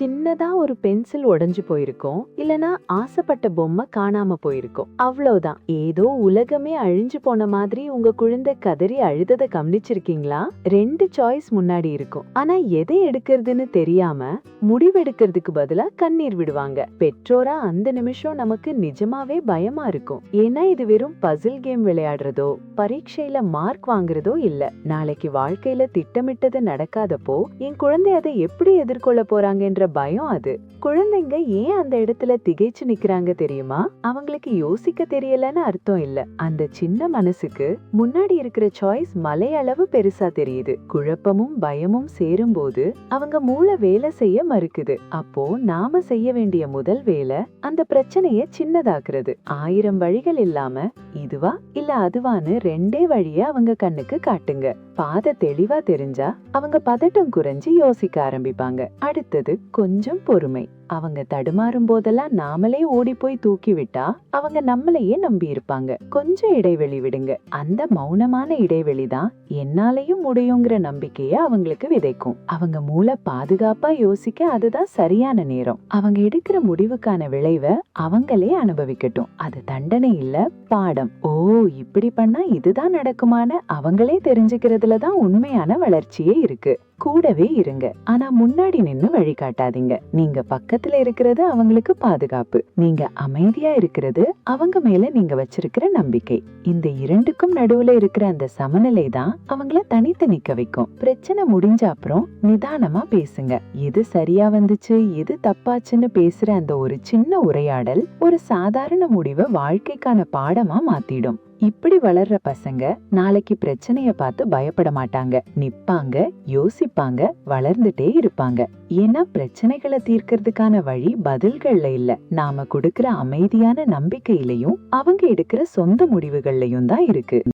சின்னதா ஒரு பென்சில் உடைஞ்சு போயிருக்கும். இல்லனா ஆசைப்பட்ட பொம்மை காணாம போயிருக்கும். அவ்வளவுதான் ஏதோ உலகமே அழிஞ்சு போன மாதிரி உங்க குழந்தை கதறி அழுததை கவனிச்சிருக்கீங்களா? ரெண்டு சாய்ஸ் முன்னாடி இருக்கும். ஆனா எதை எடுக்கிறதுன்னு தெரியாம முடிவெடுக்கிறதுக்கு பதிலா கண்ணீர் விடுவாங்க. பெற்றோரா அந்த நிமிஷம் நமக்கு நிஜமாவே பயமா இருக்கும். ஏன்னா இது வெறும் பசில் கேம் விளையாடுறதோ பரீட்சையில மார்க் வாங்குறதோ இல்ல. நாளைக்கு வாழ்க்கையில திட்டமிட்டது நடக்காதப்போ என் குழந்தை அதை எப்படி எதிர்கொள்ள போறாங்கன்ற பயம் அது. குழந்தைங்க ஏன் அந்த இடத்துல திகைச்சு நிக்கிறாங்க தெரியுமா? அவங்களுக்கு யோசிக்க தெரியலன்னு அர்த்தம் இல்ல. அந்த சின்ன மனசுக்கு முன்னாடி இருக்கிற சாய்ஸ் மலையளவு பெருசா தெரியுது. குழப்பமும் பயமும் சேரும்போது அவங்க மூளை வேலை செய்ய மறுக்குது. அப்போ நாம செய்ய வேண்டிய முதல் வேலை அந்த பிரச்சனைய சின்னதாக்குறது. ஆயிரம் வழிகள் இல்லாம இதுவா இல்ல அதுவான்னு ரெண்டே வழிய அவங்க கண்ணுக்கு காட்டுங்க. பாதை தெளிவா தெரிஞ்சா அவங்க பதட்டம் குறைஞ்சு யோசிக்க ஆரம்பிப்பாங்க. அடுத்தது கொஞ்சம் பொறுமை. அவங்க தடுமாறும் போதெல்லாம் நாமளே ஓடி போய் தூக்கி விட்டா அவங்க நம்மளையே நம்பி இருப்பாங்க கொஞ்சம் இடைவெளி விடுங்க. அந்த மௌனமான இடைவெளி தான் என்னாலையும் முடியுங்கிற நம்பிக்கையை அவங்களுக்கு விதைக்கும். அவங்க மூளை பாதுகாப்பா யோசிக்க அதுதான் சரியான நேரம். அவங்க எடுக்கிற முடிவுக்கான விளைவை அவங்களே அனுபவிக்கட்டும். அது தண்டனை இல்ல பாடம். ஓ இப்படி பண்ணா இதுதான் நடக்குமான்னு அவங்களே தெரிஞ்சுக்கிறதுல தான் உண்மையான வளர்ச்சியே இருக்கு. கூடவே இருங்க. ஆனா முன்னாடி நின்னு வழிகாட்டாதீங்க. நீங்க பக்கத்துல இருக்கிறது அவங்களுக்கு பாதுகாப்பு. நீங்க அமைதியா இருக்கிறது அவங்க மேல நீங்க வச்சிருக்கிற நம்பிக்கை. இந்த இரண்டுக்கும் நடுவுல இருக்கிற அந்த சமநிலை தான் அவங்கள தனித்து நிக்க வைக்கும். பிரச்சனை முடிஞ்ச அப்புறம் நிதானமா பேசுங்க. எது சரியா வந்துச்சு எது தப்பாச்சுன்னு பேசுற அந்த ஒரு சின்ன உரையாடல் ஒரு சாதாரண முடிவை வாழ்க்கைக்கான பாடமா மாத்திடும். இப்படி வளர்ற பசங்க நாளைக்கு பிரச்சனைய பார்த்து பயப்பட மாட்டாங்க. நிப்பாங்க யோசிப்பாங்க வளர்ந்துட்டே இருப்பாங்க. ஏன்னா பிரச்சனைகளை தீர்க்கறதுக்கான வழி பதில்கள்ல இல்ல. நாம கொடுக்கிற அமைதியான நம்பிக்கையிலையும் அவங்க எடுக்கிற சொந்த முடிவுகள்லையும் தான் இருக்கு.